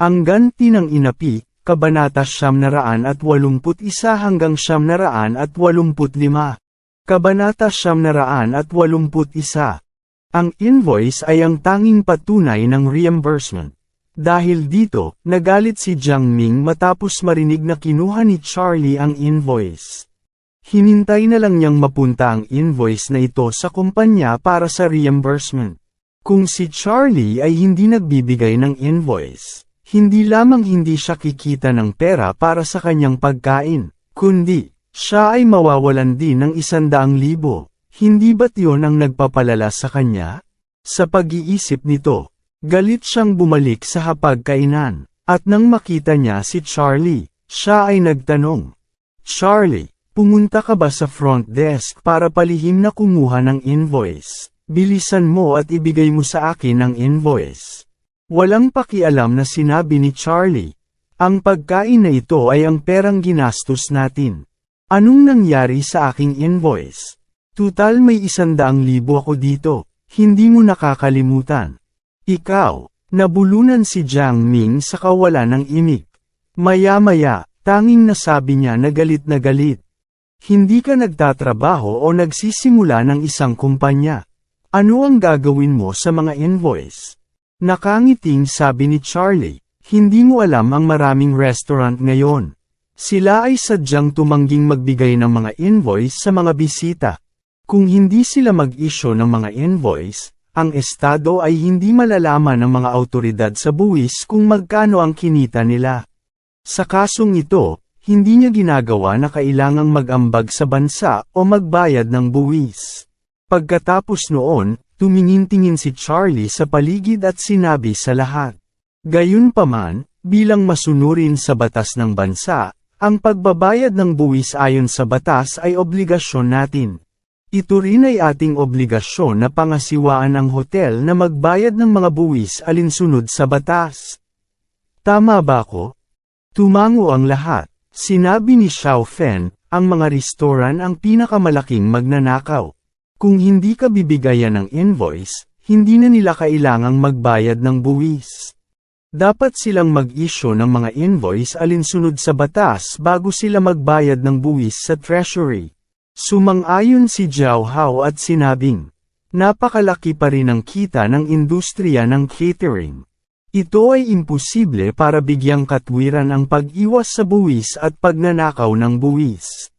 Ang ganti ng inapi, Kabanata Siyam naraan at walumput isa hanggang Siyam naraan at walumput lima. Kabanata Siyam naraan at walumput isa. Ang invoice ay ang tanging patunay ng reimbursement. Dahil dito, nagalit si Jiang Ming matapos marinig na kinuha ni Charlie ang invoice. Hinintay na lang niyang mapunta ang invoice na ito sa kumpanya para sa reimbursement. Kung si Charlie ay hindi nagbibigay ng invoice, hindi lamang hindi siya kikita ng pera para sa kanyang pagkain, kundi, siya ay mawawalan din ng isandaang libo. Hindi ba't yon ang nagpapalala sa kanya? Sa pag-iisip nito, galit siyang bumalik sa hapagkainan, at nang makita niya si Charlie, siya ay nagtanong, Charlie, pumunta ka ba sa front desk para palihim na kumuha ng invoice? Bilisan mo at ibigay mo sa akin ang invoice. Walang pakialam na sinabi ni Charlie. Ang pagkain na ito ay ang perang ginastos natin. Anong nangyari sa aking invoice? Tutal may isandaang libo ako dito, hindi mo nakakalimutan. Ikaw, nabulunan si Jiang Ming sa kawalan ng imik. Maya-maya, tanging nasabi niya na galit na galit. Hindi ka nagtatrabaho o nagsisimula ng isang kumpanya. Ano ang gagawin mo sa mga invoice? Nakangiting sabi ni Charlie, hindi mo alam ang maraming restaurant ngayon. Sila ay sadyang tumangging magbigay ng mga invoice sa mga bisita. Kung hindi sila mag-issue ng mga invoice, ang estado ay hindi malalaman ng mga autoridad sa buwis kung magkano ang kinita nila. Sa kasong ito, hindi niya ginagawa na kailangang mag-ambag sa bansa o magbayad ng buwis. Pagkatapos noon, tumingin-tingin si Charlie sa paligid at sinabi sa lahat. Gayunpaman, bilang masunurin sa batas ng bansa, ang pagbabayad ng buwis ayon sa batas ay obligasyon natin. Ito rin ay ating obligasyon na pangasiwaan ang hotel na magbayad ng mga buwis alinsunod sa batas. Tama ba ko? Tumango ang lahat. Sinabi ni Xiao Fen, ang mga restoran ang pinakamalaking magnanakaw. Kung hindi ka bibigayan ng invoice, hindi na nila kailangang magbayad ng buwis. Dapat silang mag-issue ng mga invoice alinsunod sa batas bago sila magbayad ng buwis sa treasury. Sumang-ayon si Jiao Hao at sinabing, napakalaki pa rin ang kita ng industriya ng catering. Ito ay imposible para bigyang katwiran ang pag-iwas sa buwis at pagnanakaw ng buwis.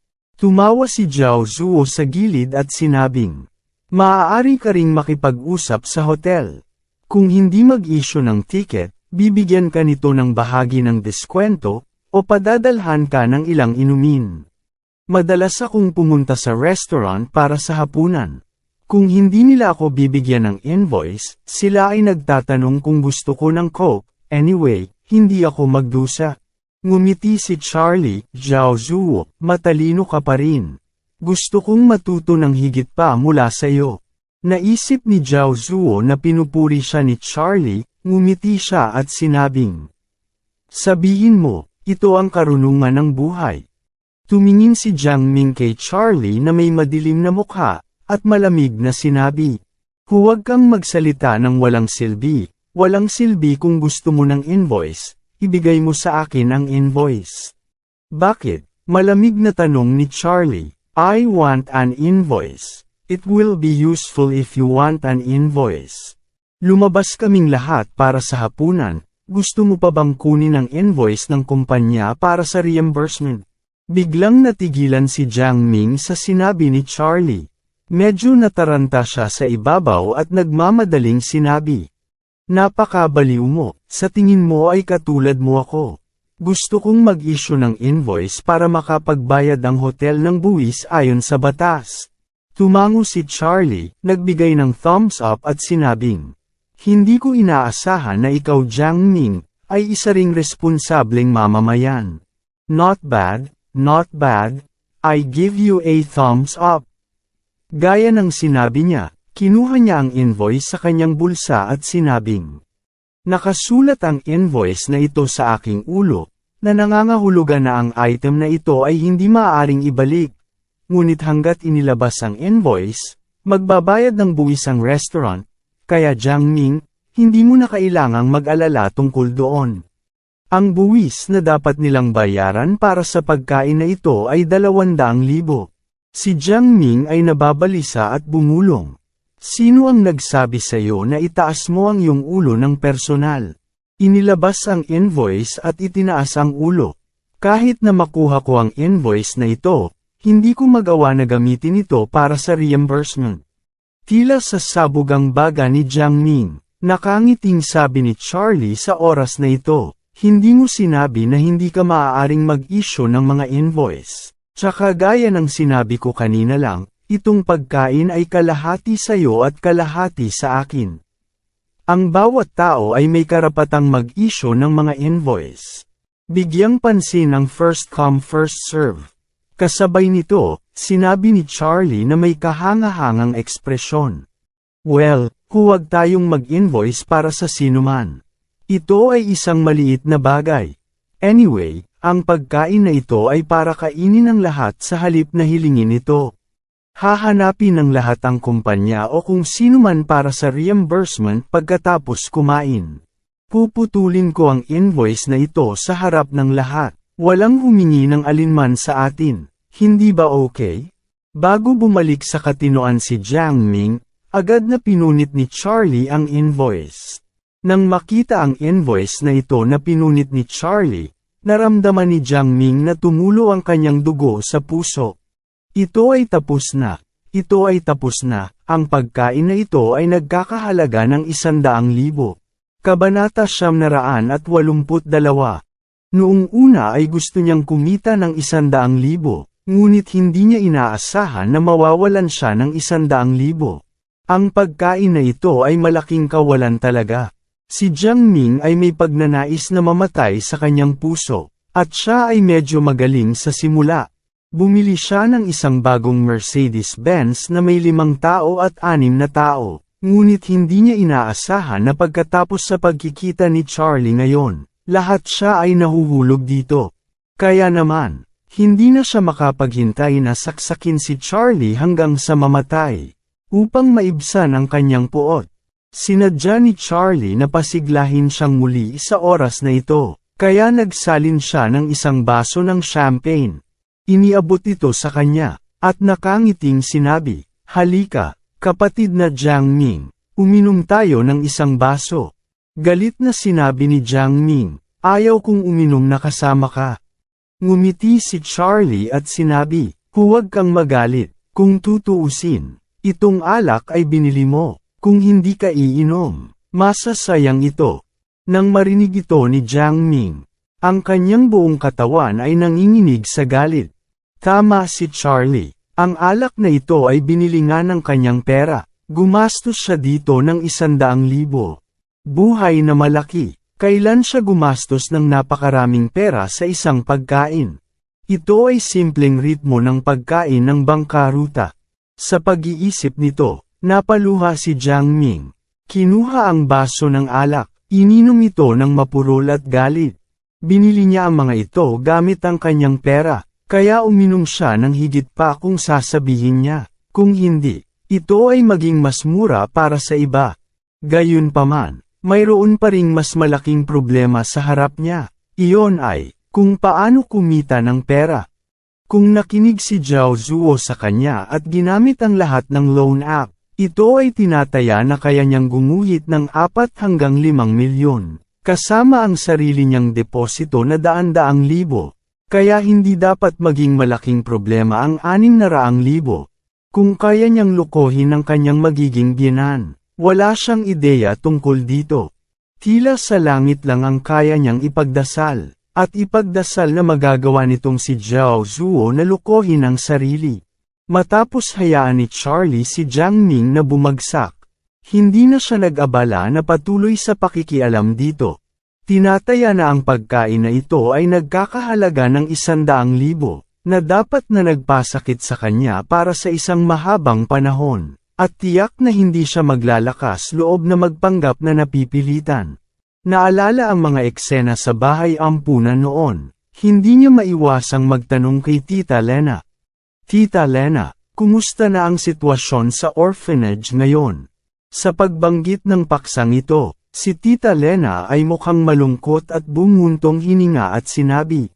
Tumawa si Jiao Zuo sa gilid at sinabing, maaari ka ring makipag-usap sa hotel. Kung hindi mag-issue ng ticket, bibigyan ka nito ng bahagi ng diskwento, o padadalhan ka ng ilang inumin. Madalas akong pumunta sa restaurant para sa hapunan. Kung hindi nila ako bibigyan ng invoice, sila ay nagtatanong kung gusto ko ng coke, anyway, hindi ako magdusa. Ngumiti si Charlie, Zhao Zuo, matalino ka pa rin. Gusto kong matuto ng higit pa mula sa iyo. Naisip ni Zhao Zuo na pinupuri siya ni Charlie, Ngumiti siya at sinabing, Sabihin mo, ito ang karunungan ng buhay. Tumingin si Jiang Ming kay Charlie na may madilim na mukha, at malamig na sinabi, Huwag kang magsalita ng walang silbi, walang silbi kung gusto mo ng invoice, ibigay mo sa akin ang invoice. Bakit? Malamig na tanong ni Charlie, I want an invoice. It will be useful if you want an invoice. Lumabas kaming lahat para sa hapunan, gusto mo pa bang kunin ang invoice ng kumpanya para sa reimbursement? Biglang natigilan si Jiang Ming sa sinabi ni Charlie. Medyo nataranta siya sa ibabaw at nagmamadaling sinabi. Napakabaliw mo, sa tingin mo ay katulad mo ako. Gusto kong mag-issue ng invoice para makapagbayad ang hotel ng buwis ayon sa batas. Tumango si Charlie, nagbigay ng thumbs up at sinabing, hindi ko inaasahan na ikaw Jiang Ming, ay isa ring responsableng mamamayan. Not bad, not bad, I give you a thumbs up. Gaya ng sinabi niya, kinuha niya ang invoice sa kanyang bulsa at sinabing, Nakasulat ang invoice na ito sa aking ulo, na nangangahulugan na ang item na ito ay hindi maaaring ibalik. Ngunit hanggat inilabas ang invoice, magbabayad ng buwis ang restaurant, kaya Jiang Ming, hindi mo na kailangang mag-alala tungkol doon. Ang buwis na dapat nilang bayaran para sa pagkain na ito ay 200,000. Si Jiang Ming ay nababalisa at bumulong. Sino ang nagsabi sa iyo na itaas mo ang iyong ulo ng personal? Inilabas ang invoice at itinaas ang ulo. Kahit na makuha ko ang invoice na ito, hindi ko magawa na gamitin ito para sa reimbursement. Tila sa sabugang baga ni Jiang Ming. Nakangiting sabi ni Charlie sa oras na ito, hindi mo sinabi na hindi ka maaaring mag-issue ng mga invoice. Tsaka gaya ng sinabi ko kanina lang, itong pagkain ay kalahati sa iyo at kalahati sa akin. Ang bawat tao ay may karapatang mag-issue ng mga invoice. Bigyang pansin ang first come first serve. Kasabay nito, sinabi ni Charlie na may kahangahangang ekspresyon. Well, huwag tayong mag-invoice para sa sinuman. Ito ay isang maliit na bagay. Anyway, ang pagkain na ito ay para kainin ng lahat sa halip na hilingin ito. Hahanapin ng lahat ang kumpanya o kung sino man para sa reimbursement pagkatapos kumain. Puputulin ko ang invoice na ito sa harap ng lahat. Walang humingi ng alinman sa atin. Hindi ba okay? Bago bumalik sa katinoan si Jiang Ming, Agad na pinunit ni Charlie ang invoice. Nang makita ang invoice na ito na pinunit ni Charlie, naramdaman ni Jiang Ming na tumulo ang kanyang dugo sa puso. Ito ay tapos na. Ito ay tapos na. Ang pagkain na ito ay nagkakahalaga ng isandaang libo. Kabanata siyam naraan at walumput dalawa. Noong una ay gusto niyang kumita ng isandaang libo, ngunit hindi niya inaasahan na mawawalan siya ng isandaang libo. Ang pagkain na ito ay malaking kawalan talaga. Si Jiang Ming ay may pagnanais na mamatay sa kanyang puso, at siya ay medyo magaling sa simula. Bumili siya ng isang bagong Mercedes-Benz na may limang tao at anim na tao, ngunit hindi niya inaasahan na pagkatapos sa pagkikita ni Charlie ngayon, lahat siya ay nahuhulog dito. Kaya naman, hindi na siya makapaghintay na saksakin si Charlie hanggang sa mamatay. Upang maibsan ang kanyang puot. Sinadya ni Charlie na pasiglahin siyang muli sa oras na ito, kaya nagsalin siya ng isang baso ng champagne. Iniabot ito sa kanya, at nakangiting sinabi, Halika, kapatid na Jiang Ming, uminom tayo ng isang baso. Galit na sinabi ni Jiang Ming, ayaw kong uminom na kasama ka. Ngumiti si Charlie at sinabi, huwag kang magalit, kung tutuusin. Itong alak ay binili mo, kung hindi ka iinom, masasayang ito. Nang marinig ito ni Jiang Ming, ang kanyang buong katawan ay nanginginig sa galit. Tama si Charlie, ang alak na ito ay binili nga ng kanyang pera, gumastos siya dito ng isandaang libo. Buhay na malaki, kailan siya gumastos ng napakaraming pera sa isang pagkain? Ito ay simpleng ritmo ng pagkain ng bangkaruta. Sa pag-iisip nito, napaluha si Jiang Ming. Kinuha ang baso ng alak, ininom ito ng mapurol at galit. Binili niya ang mga ito gamit ang kanyang pera, kaya uminom siya ng higit pa kung sasabihin niya. Kung hindi, ito ay maging mas mura para sa iba. Gayunpaman, mayroon pa ring mas malaking problema sa harap niya. Iyon ay, kung paano kumita ng pera. Kung nakinig si Zhao Zuo sa kanya at ginamit ang lahat ng loan app, ito ay tinataya na kaya niyang gumuhit ng 4 hanggang 5 milyon, kasama ang sarili niyang deposito na daan-daang libo. Kaya hindi dapat maging malaking problema ang 600 libo. Kung kaya niyang lukohin ang kanyang magiging biyanan, wala siyang ideya tungkol dito. Tila sa langit lang ang kaya niyang ipagdasal. At ipagdasal na magagawa nitong si Zhao Zuo na lukohin ang sarili. Matapos hayaan ni Charlie si Jiang Ming na bumagsak. Hindi na siya nag-abala na patuloy sa pakikialam dito. Tinataya na ang pagkain na ito ay nagkakahalaga ng isandaang libo, na dapat na nagpasakit sa kanya para sa isang mahabang panahon, at tiyak na hindi siya maglalakas loob na magpanggap na napipilitan. Naalala ang mga eksena sa bahay ampunan noon, hindi niya maiwasang magtanong kay Tita Lena. Tita Lena, kumusta na ang sitwasyon sa orphanage ngayon? Sa pagbanggit ng paksang ito, si Tita Lena ay mukhang malungkot at bumuntong hininga at sinabi.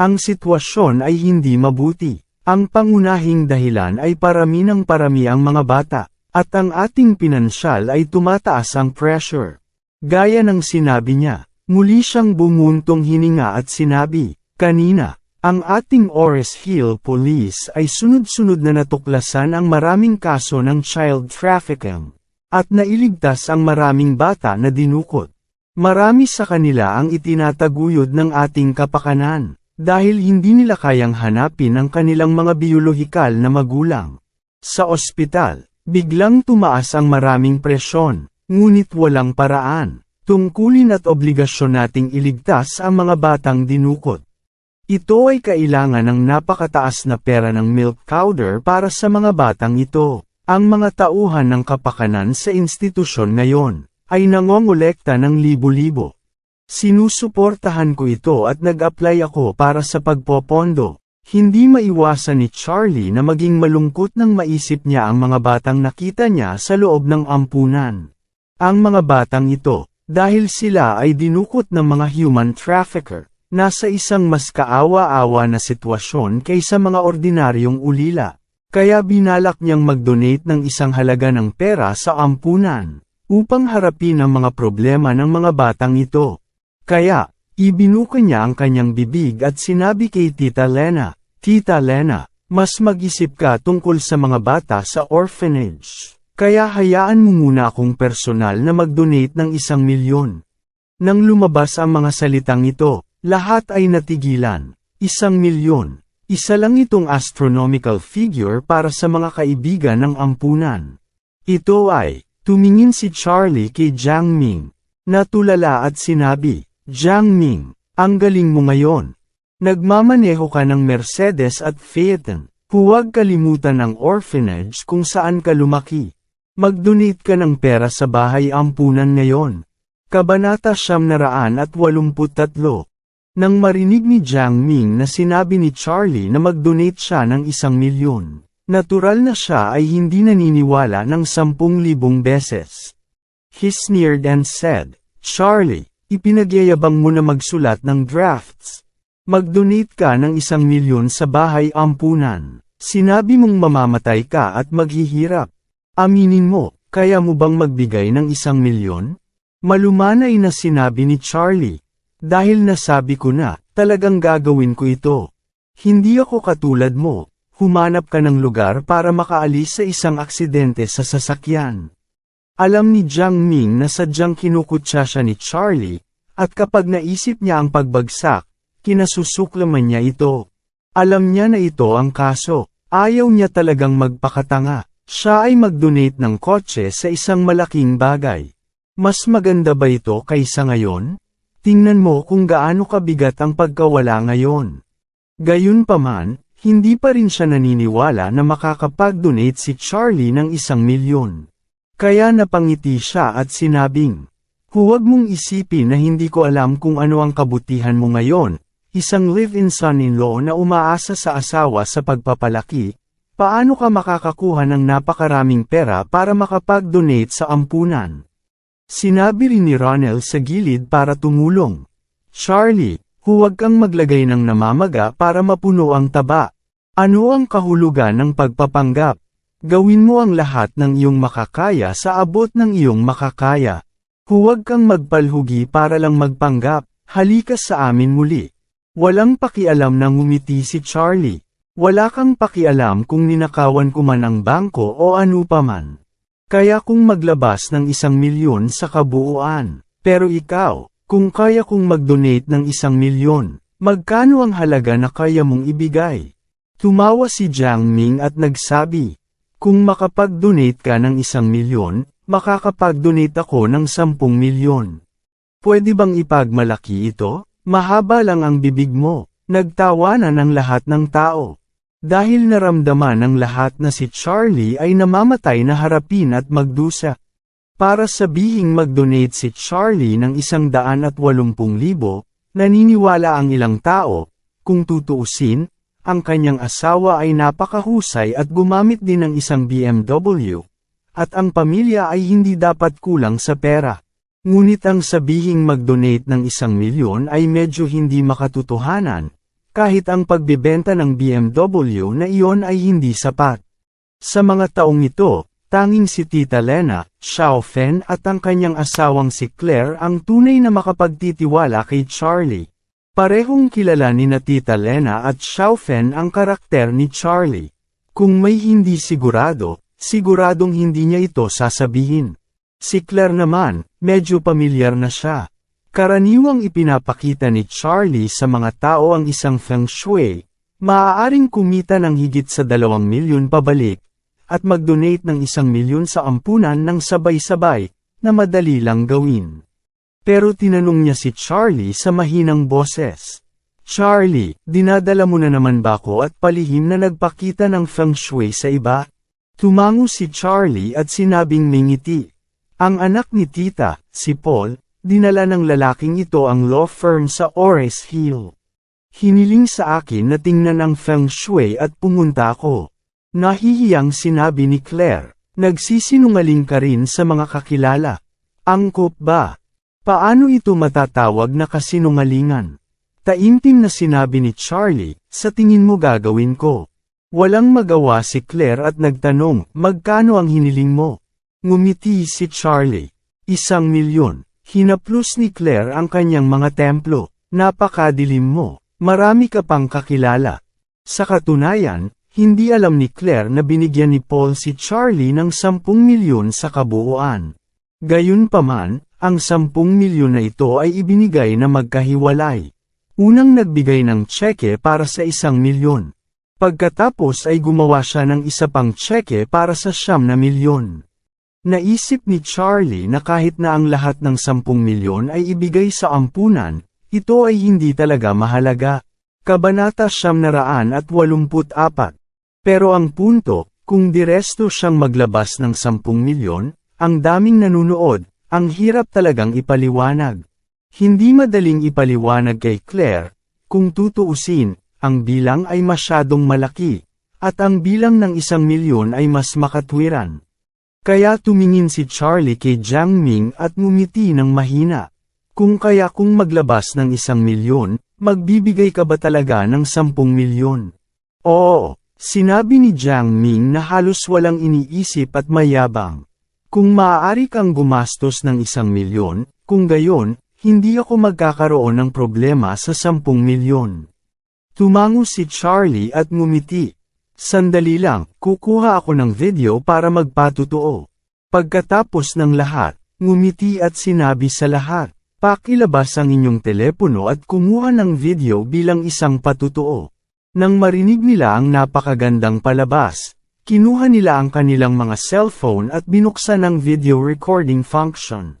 Ang sitwasyon ay hindi mabuti. Ang pangunahing dahilan ay parami ng parami ang mga bata, at ang ating pinansyal ay tumataas ang pressure. Gaya ng sinabi niya, muli siyang bumuntong hininga at sinabi, kanina, ang ating Ores Hill Police ay sunod-sunod na natuklasan ang maraming kaso ng child trafficking, at nailigtas ang maraming bata na dinukot. Marami sa kanila ang itinataguyod ng ating kapakanan, dahil hindi nila kayang hanapin ang kanilang mga biolohikal na magulang. Sa ospital, biglang tumaas ang maraming presyon, ngunit walang paraan. Tungkulin at obligasyon nating iligtas ang mga batang dinukot. Ito ay kailangan ng napakataas na pera ng milk powder para sa mga batang ito. Ang mga tauhan ng kapakanan sa institusyon ngayon, ay nangongolekta ng libo-libo. Sinusuportahan ko ito at nag-apply ako para sa pagpopondo. Hindi maiwasan ni Charlie na maging malungkot nang maisip niya ang mga batang nakita niya sa loob ng ampunan. Ang mga batang ito, dahil sila ay dinukot ng mga human trafficker, nasa isang mas kaawa-awa na sitwasyon kaysa mga ordinaryong ulila. Kaya binalak niyang mag-donate ng isang halaga ng pera sa ampunan, upang harapin ang mga problema ng mga batang ito. Kaya, ibinuka niya ang kanyang bibig at sinabi kay Tita Lena, Tita Lena, mas mag-isip ka tungkol sa mga bata sa orphanage. Kaya hayaan mo muna akong personal na mag-donate ng isang milyon. Nang lumabas ang mga salitang ito, lahat ay natigilan. Isang milyon. Isa lang itong astronomical figure para sa mga kaibigan ng ampunan. Ito ay, tumingin si Charlie kay Jiang Ming. Natulala at sinabi, Jiang Ming, ang galing mo ngayon. Nagmamaneho ka ng Mercedes at Phaeton. Huwag kalimutan ang orphanage kung saan ka lumaki. Mag-donate ka ng pera sa bahay ampunan ngayon. Kabanata Siyam na raan at walumput tatlo. Nang marinig ni Jiang Ming na sinabi ni Charlie na mag-donate siya ng isang milyon, natural na siya ay hindi naniniwala ng sampung libong beses. He sneered and said, Charlie, ipinagyayabang mo na magsulat ng drafts. Mag-donate ka ng isang milyon sa bahay ampunan. Sinabi mong mamamatay ka at maghihirap. Aminin mo, kaya mo bang magbigay ng isang milyon? Malumanay na sinabi ni Charlie. Dahil nasabi ko na, talagang gagawin ko ito. Hindi ako katulad mo, humanap ka ng lugar para makaalis sa isang aksidente sa sasakyan. Alam ni Jiang Ming na sadyang kinukutsa siya ni Charlie, at kapag naisip niya ang pagbagsak, kinasusuklaman niya ito. Alam niya na ito ang kaso, ayaw niya talagang magpakatanga. Siya ay mag-donate ng kotse sa isang malaking bagay. Mas maganda ba ito kaysa ngayon? Tingnan mo kung gaano kabigat ang pagkawala ngayon. Gayunpaman, hindi pa rin siya naniniwala na makakapag-donate si Charlie ng isang milyon. Kaya napangiti siya at sinabing, Huwag mong isipin na hindi ko alam kung ano ang kabutihan mo ngayon, isang live-in son-in-law na umaasa sa asawa sa pagpapalaki, paano ka makakakuha ng napakaraming pera para makapag-donate sa ampunan? Sinabi rin ni Ronel sa gilid para tumulong. Charlie, huwag kang maglagay ng namamaga para mapuno ang taba. Ano ang kahulugan ng pagpapanggap? Gawin mo ang lahat ng iyong makakaya sa abot ng iyong makakaya. Huwag kang magpalhugi para lang magpanggap, halika sa amin muli. Walang pakialam na ngumiti si Charlie. Wala kang pakialam kung ninakawan ko man ang bangko o ano paman. Kaya kung maglabas ng isang milyon sa kabuuan. Pero ikaw, kung kaya kong mag-donate ng isang milyon, magkano ang halaga na kaya mong ibigay? Tumawa si Jiang Ming at nagsabi, kung makapag-donate ka ng isang milyon, makakapag-donate ako ng sampung milyon. Pwede bang ipagmalaki ito? Mahaba lang ang bibig mo. Nagtawanan ang lahat ng tao. Dahil naramdaman ng lahat na si Charlie ay namamatay na harapin at magdusa. Para sabihing mag-donate si Charlie ng isang daan at walumpung libo, naniniwala ang ilang tao, kung tutuusin, ang kanyang asawa ay napakahusay at gumamit din ng isang BMW, at ang pamilya ay hindi dapat kulang sa pera. Ngunit ang sabihing mag-donate ng isang milyon ay medyo hindi makatotohanan, kahit ang pagbebenta ng BMW na iyon ay hindi sapat. Sa mga taong ito, tanging si Tita Lena, Xiao Fen at ang kanyang asawang si Claire ang tunay na makapagtitiwala kay Charlie. Parehong kilala ni na Tita Lena at Xiao Fen ang karakter ni Charlie. Kung may hindi sigurado, siguradong hindi niya ito sasabihin. Si Claire naman, medyo pamilyar na siya. Karaniwang ipinapakita ni Charlie sa mga tao ang isang feng shui, maaaring kumita ng higit sa dalawang milyon pabalik, at mag-donate ng isang milyon sa ampunan ng sabay-sabay, na madali lang gawin. Pero tinanong niya si Charlie sa mahinang boses. Charlie, dinadala mo na naman ba ako at palihim na nagpakita ng feng shui sa iba? Tumango si Charlie at sinabing may ngiti. Ang anak ni tita, si Paul, dinala ng lalaking ito ang law firm sa Ores Hill. Hiniling sa akin na tingnan ang feng shui at pumunta ako. Nahihiyang sinabi ni Claire, nagsisinungaling ka rin sa mga kakilala. Angkop ba? Paano ito matatawag na kasinungalingan? Taimtim na sinabi ni Charlie, sa tingin mo gagawin ko. Walang magawa si Claire at nagtanong, magkano ang hiniling mo? Ngumiti si Charlie. Isang milyon. Hinaplos ni Claire ang kanyang mga templo. Napakadilim mo. Marami ka pang kakilala. Sa katunayan, hindi alam ni Claire na binigyan ni Paul si Charlie ng 10 milyon sa kabuuan. Gayunpaman, ang 10 milyon na ito ay ibinigay na magkahiwalay. Unang nagbigay ng tseke para sa isang milyon. Pagkatapos ay gumawa siya ng isa pang tseke para sa siyam na milyon. Naisip ni Charlie na kahit na ang lahat ng 10 milyon ay ibigay sa ampunan, ito ay hindi talaga mahalaga. Kabanata at walumput apat. Pero ang punto, kung diresto siyang maglabas ng 10 milyon, ang daming nanunood, ang hirap talagang ipaliwanag. Hindi madaling ipaliwanag kay Claire, kung tutuusin, ang bilang ay masyadong malaki, at ang bilang ng isang milyon ay mas makatwiran. Kaya tumingin si Charlie kay Jiang Ming at ngumiti ng mahina. Kung kaya kung maglabas ng isang milyon, magbibigay ka ba talaga ng sampung milyon? Oo, sinabi ni Jiang Ming na halos walang iniisip at mayabang. Kung maaari kang gumastos ng isang milyon, kung gayon, hindi ako magkakaroon ng problema sa sampung milyon. Tumango si Charlie at ngumiti. Sandali lang, kukuha ako ng video para magpatotoo. Pagkatapos ng lahat, ngumiti at sinabi sa lahat, pakilabas ang inyong telepono at kumuha ng video bilang isang patutoo. Nang marinig nila ang napakagandang palabas, kinuha nila ang kanilang mga cellphone at binuksan ang video recording function.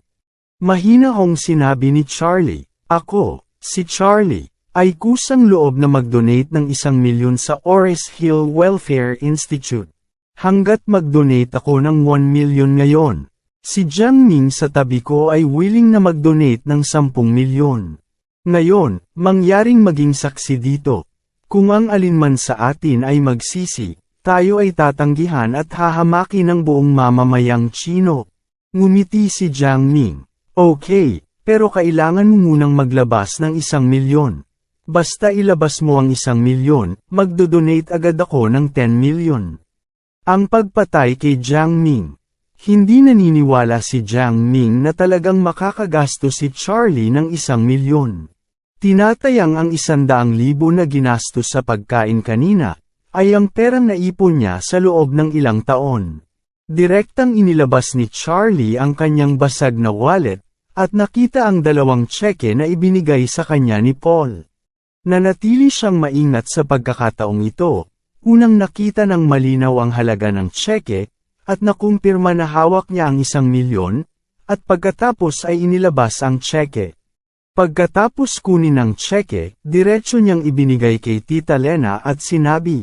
Mahina hong sinabi ni Charlie, ako, si Charlie, ay kusang loob na mag-donate ng isang milyon sa Ores Hill Welfare Institute. Hanggat mag-donate ako ng 1 milyon ngayon. Si Jiang Ming sa tabi ko ay willing na mag-donate ng 10 milyon. Ngayon, mangyaring maging saksi dito. Kung ang alinman sa atin ay magsisi, tayo ay tatanggihan at hahamaki ng buong mamamayang Chino. Ngumiti si Jiang Ming. Okay, pero kailangan mo munang maglabas ng isang milyon. Basta ilabas mo ang isang milyon, magdodonate agad ako ng 10 milyon. Ang pagpatay kay Jiang Ming. Hindi naniniwala si Jiang Ming na talagang makakagasto si Charlie ng isang milyon. Tinatayang ang isandaang libo na ginastos sa pagkain kanina, ay ang perang naipon niya sa loob ng ilang taon. Direktang inilabas ni Charlie ang kanyang basag na wallet, at nakita ang dalawang tseke na ibinigay sa kanya ni Paul. Nanatili siyang maingat sa pagkakataong ito, unang nakita ng malinaw ang halaga ng tseke, at nakumpirma na hawak niya ang isang milyon, at pagkatapos ay inilabas ang tseke. Pagkatapos kunin ang tseke, diretso niyang ibinigay kay Tita Lena at sinabi,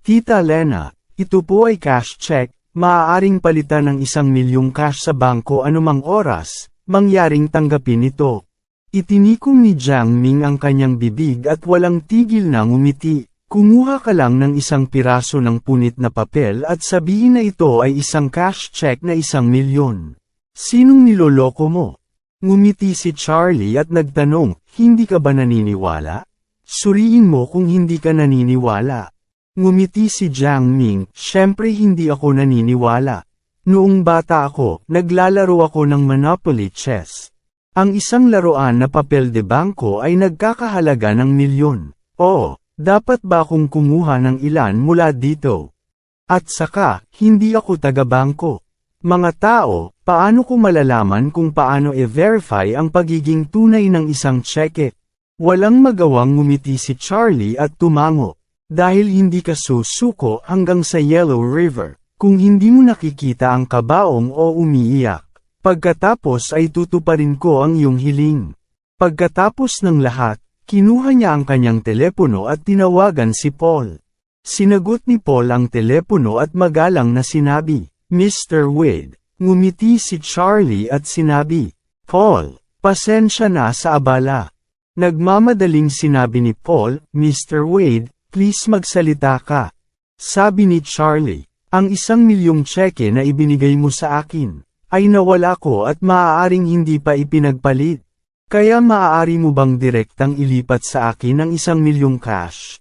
Tita Lena, ito po ay cash check, maaaring palitan ng isang milyong cash sa bangko anumang oras, mangyaring tanggapin ito. Itinikom ni Jiang Ming ang kanyang bibig at walang tigil na ngumiti. Kumuha ka lang ng isang piraso ng punit na papel at sabihin na ito ay isang cash check na isang milyon. Sinong niloloko mo? Ngumiti si Charlie at nagtanong, hindi ka ba naniniwala? Suriin mo kung hindi ka naniniwala. Ngumiti si Jiang Ming, syempre hindi ako naniniwala. Noong bata ako, naglalaro ako ng Monopoly Chess. Ang isang laruan na papel de bangko ay nagkakahalaga ng milyon. Oo, dapat ba akong kumuha ng ilan mula dito? At saka, hindi ako taga-bangko. Mga tao, paano ko malalaman kung paano e-verify ang pagiging tunay ng isang cheque? Walang magawang ngumiti si Charlie at tumango. Dahil hindi ka susuko hanggang sa Yellow River, kung hindi mo nakikita ang kabaong o umiiyak. Pagkatapos ay tutuparin ko ang iyong hiling. Pagkatapos ng lahat, kinuha niya ang kanyang telepono at tinawagan si Paul. Sinagot ni Paul ang telepono at magalang na sinabi, Mr. Wade, ngumiti si Charlie at sinabi, Paul, pasensya na sa abala. Nagmamadaling sinabi ni Paul, Mr. Wade, please magsalita ka. Sabi ni Charlie, ang isang milyong tseke na ibinigay mo sa akin, ay nawala ko at maaaring hindi pa ipinagpalit. Kaya maaari mo bang direktang ilipat sa akin ang isang milyong cash?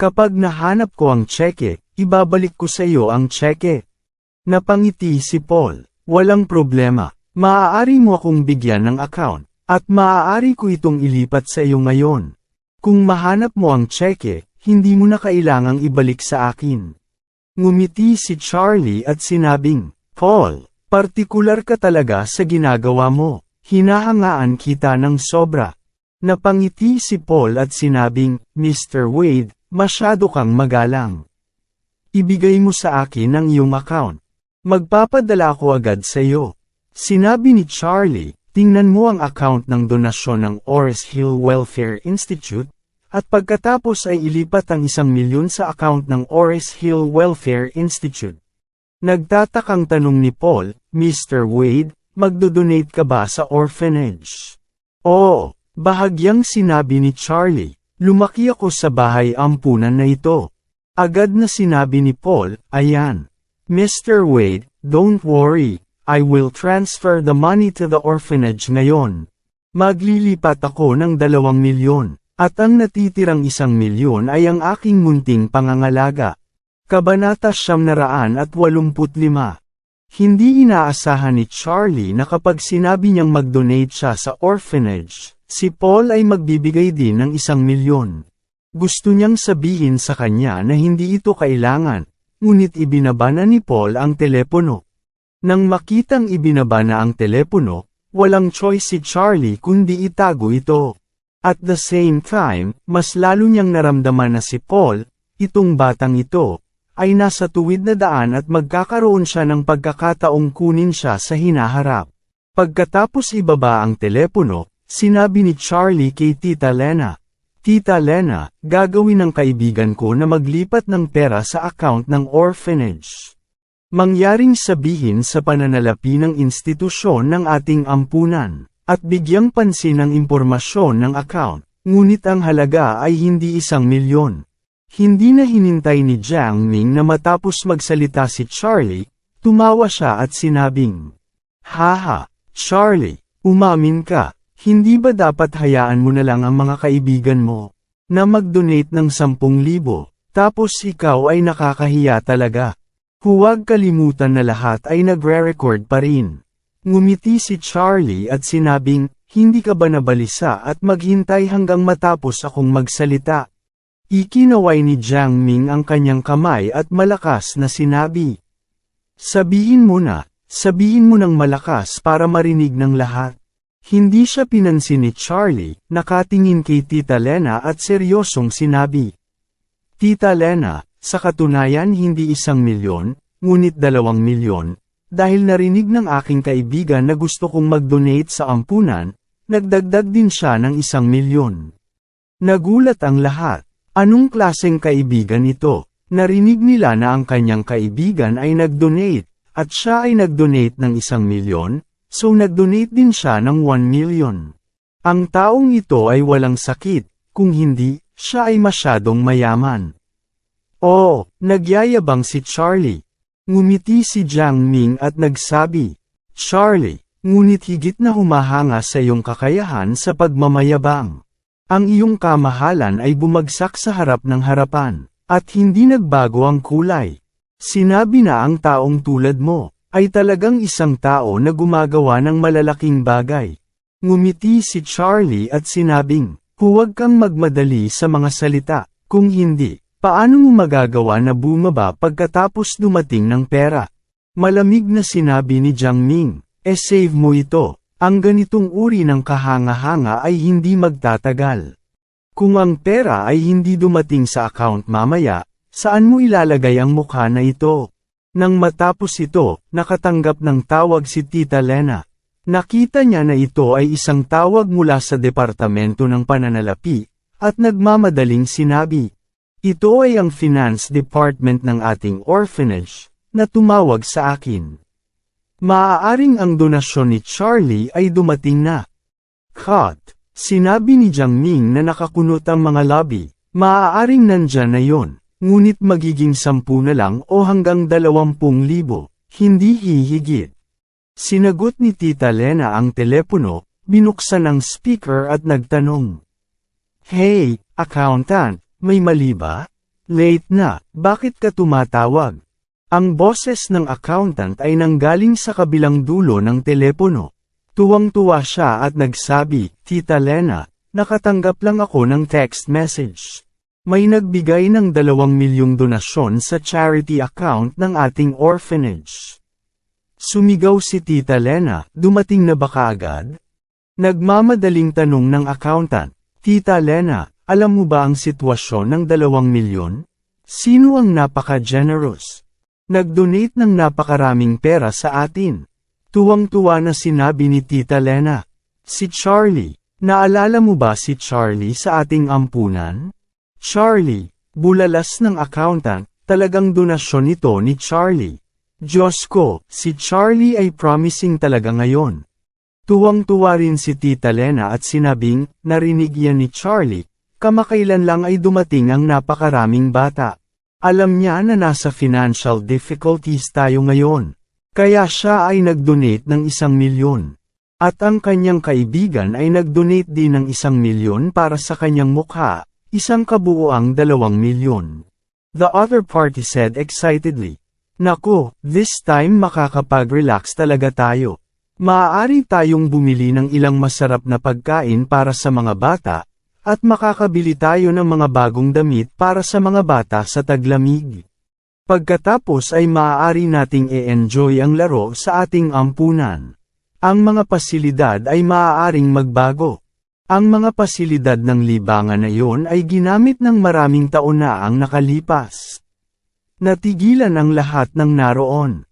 Kapag nahanap ko ang tseke, ibabalik ko sa iyo ang tseke. Napangiti si Paul, walang problema, maaari mo akong bigyan ng account, at maaari ko itong ilipat sa iyo ngayon. Kung mahanap mo ang tseke, hindi mo na kailangang ibalik sa akin. Ngumiti si Charlie at sinabing, Paul, partikular ka talaga sa ginagawa mo. Hinahangaan kita ng sobra. Napangiti si Paul at sinabing, Mr. Wade, masyado kang magalang. Ibigay mo sa akin ang iyong account. Magpapadala ko agad sa iyo. Sinabi ni Charlie, tingnan mo ang account ng donasyon ng Oris Hill Welfare Institute, at pagkatapos ay ilipat ang isang milyon sa account ng Oris Hill Welfare Institute. Nagtatakang tanong ni Paul, Mr. Wade, magdodonate ka ba sa orphanage? Oo, bahagyang sinabi ni Charlie, lumaki ako sa bahay ampunan na ito. Agad na sinabi ni Paul, ayan. Mr. Wade, don't worry, I will transfer the money to the orphanage ngayon. Maglilipat ako ng dalawang milyon, at ang natitirang isang milyon ay ang aking munting pangangalaga. Kabanata siyam naraan at walumput-lima. Hindi inaasahan ni Charlie na kapag sinabi niyang mag-donate siya sa orphanage, si Paul ay magbibigay din ng isang milyon. Gusto niyang sabihin sa kanya na hindi ito kailangan, ngunit ibinaba na ni Paul ang telepono. Nang makitang ibinaba na ang telepono, walang choice si Charlie kundi itago ito. At the same time, mas lalo niyang naramdaman na si Paul, itong batang ito, ay nasa tuwid na daan at magkakaroon siya ng pagkakataong kunin siya sa hinaharap. Pagkatapos ibaba ang telepono, sinabi ni Charlie kay Tita Lena, Tita Lena, gagawin ng kaibigan ko na maglipat ng pera sa account ng orphanage. Mangyaring sabihin sa pananalapi ng institusyon ng ating ampunan, at bigyang pansin ang impormasyon ng account, ngunit ang halaga ay hindi isang milyon. Hindi na hinintay ni Jiang Ming na matapos magsalita si Charlie, tumawa siya at sinabing, Haha, Charlie, umamin ka, hindi ba dapat hayaan mo na lang ang mga kaibigan mo, na mag-donate ng 10,000, tapos ikaw ay nakakahiya talaga. Huwag kalimutan na lahat ay nagre-record pa rin. Ngumiti si Charlie at sinabing, hindi ka ba nabalisa at maghintay hanggang matapos akong magsalita. Ikinaway ni Jiang Ming ang kanyang kamay at malakas na sinabi. Sabihin mo na, sabihin mo ng malakas para marinig ng lahat. Hindi siya pinansin ni Charlie, nakatingin kay Tita Lena at seryosong sinabi. Tita Lena, sa katunayan hindi isang milyon, ngunit dalawang milyon, dahil narinig ng aking kaibigan na gusto kong mag-donate sa ampunan, nagdagdag din siya ng isang milyon. Nagulat ang lahat. Anong klaseng kaibigan ito? Narinig nila na ang kanyang kaibigan ay nag-donate, at siya ay nag-donate ng isang milyon, so nag-donate din siya ng 1 million. Ang taong ito ay walang sakit, kung hindi, siya ay masyadong mayaman. Oo, nagyayabang si Charlie. Ngumiti si Jiang Ming at nagsabi, Charlie, ngunit higit na humahanga sa iyong kakayahan sa pagmamayabang. Ang iyong kamahalan ay bumagsak sa harap ng harapan, at hindi nagbago ang kulay. Sinabi na ang taong tulad mo, ay talagang isang tao na gumagawa ng malalaking bagay. Ngumiti si Charlie at sinabing, huwag kang magmadali sa mga salita, kung hindi, paano mo magagawa na bumaba pagkatapos dumating ng pera? Malamig na sinabi ni Jiang Ming, e save mo ito, ang ganitong uri ng kahanga-hanga ay hindi magtatagal. Kung ang pera ay hindi dumating sa account mamaya, saan mo ilalagay ang mukha na ito? Nang matapos ito, nakatanggap ng tawag si Tita Lena. Nakita niya na ito ay isang tawag mula sa Departamento ng Pananalapi, at nagmamadaling sinabi. Ito ay ang Finance Department ng ating orphanage, na tumawag sa akin. Maaaring ang donasyon ni Charlie ay dumating na. Cut. Sinabi ni Jiang Ming na nakakunot ang mga lobby. Maaaring nandyan na yon, ngunit magiging sampu na lang o hanggang dalawampung libo, hindi hihigit. Sinagot ni Tita Lena ang telepono, binuksan ang speaker at nagtanong. Hey, accountant, may mali ba? Late na, bakit ka tumatawag? Ang boses ng accountant ay nanggaling sa kabilang dulo ng telepono. Tuwang-tuwa siya at nagsabi, Tita Lena, nakatanggap lang ako ng text message. May nagbigay ng dalawang milyong donasyon sa charity account ng ating orphanage. Sumigaw si Tita Lena, dumating na ba kaagad? Nagmamadaling tanong ng accountant, Tita Lena, alam mo ba ang sitwasyon ng dalawang milyon? Sino ang napaka-generous? Nag-donate ng napakaraming pera sa atin. Tuwang-tuwa na sinabi ni Tita Lena. Si Charlie, naalala mo ba si Charlie sa ating ampunan? Charlie, bulalas ng accountant, talagang donasyon ito ni Charlie. Diyos ko, si Charlie ay promising talaga ngayon. Tuwang-tuwa rin si Tita Lena at sinabing, narinig yan ni Charlie, kamakailan lang ay dumating ang napakaraming bata. Alam niya na nasa financial difficulties tayo ngayon. Kaya siya ay nag-donate ng isang milyon. At ang kanyang kaibigan ay nag-donate din ng isang milyon para sa kanyang mukha, isang kabuoang dalawang milyon. The other party said excitedly, Nako, this time makakapag-relax talaga tayo. Maaari tayong bumili ng ilang masarap na pagkain para sa mga bata, at makakabili tayo ng mga bagong damit para sa mga bata sa taglamig. Pagkatapos ay maaari nating e-enjoy ang laro sa ating ampunan. Ang mga pasilidad ay maaaring magbago. Ang mga pasilidad ng libangan na iyon ay ginamit ng maraming taon na ang nakalipas. Natigilan ang lahat ng naroon.